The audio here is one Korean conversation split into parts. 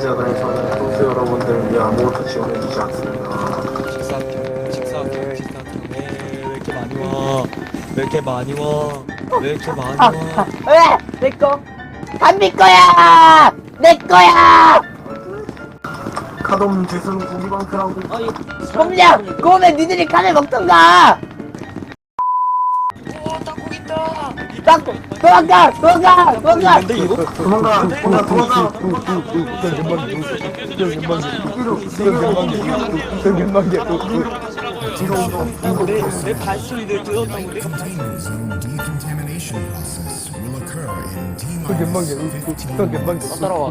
저는 선수 여러분들 위해 아무것도 지원해주지 않습니다. 식사학교 식사학교 식사학교 왜왜 이렇게 많이 와? 왜 이렇게 많이 와? 왜 이렇게 많이 와? 왜? 내 거? 담비 거야! 내 거야! 카드 없는 죄수는 고기방패라고. 곰냐! 곰에 니들이 칸을 먹던가! 딱 도망가! 도망가! 도망가! 근데 이거 도망가, 도망가, 도망가. 내내 발소리를 들었다고 내가 containment zone decontamination process will occur in T minus 15 따라와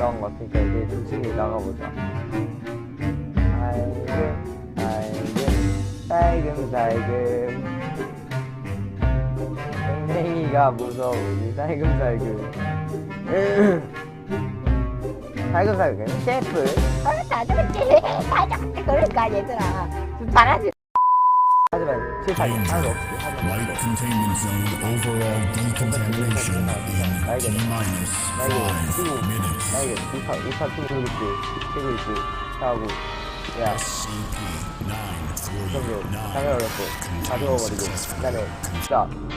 잘 나온 것 같으니까 이제 조심히 나가보자. 살금, 살금, 살금, 살금. 땡땡이가 무서우니 살금 살금. 살금 살금. 셰프. 어, 나도 그렇지. 가져갔다 그럴까, 얘들아. 좀 잘하지. 하지만 실패하지 하나도 없지. Light containment zone overall decontamination in T minus 나에게 5 뛰고, minutes. 나에게 이파, 이파 뛰고 있지. 뛰고 있지. 하고. 야, SCP-949 저기, 장애 어렵고. 다 죽어버리고. 그 다음에, 자,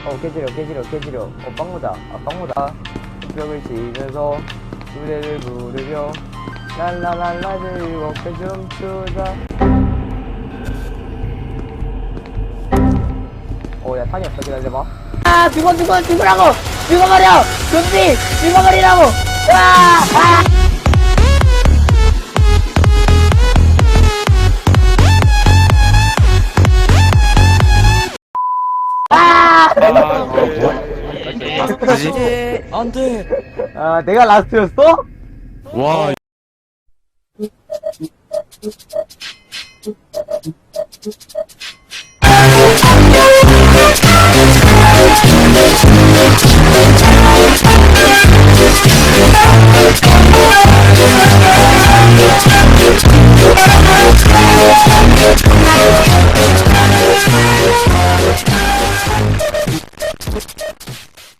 어, 깨지려, 깨지려, 깨지려. 어, 빵모다. 아, 빵모다. 벽을 치면서 노래를 부르며 랄라랄라 즐겁게 춤추자. 어, 야, 탄이 없어. 기다려봐. 아, 죽어, 죽어, 죽으라고! 죽어버려! 좀비! 죽어버리라고! 아! 아! 아! 안돼 아, 내가 라스트였어? 와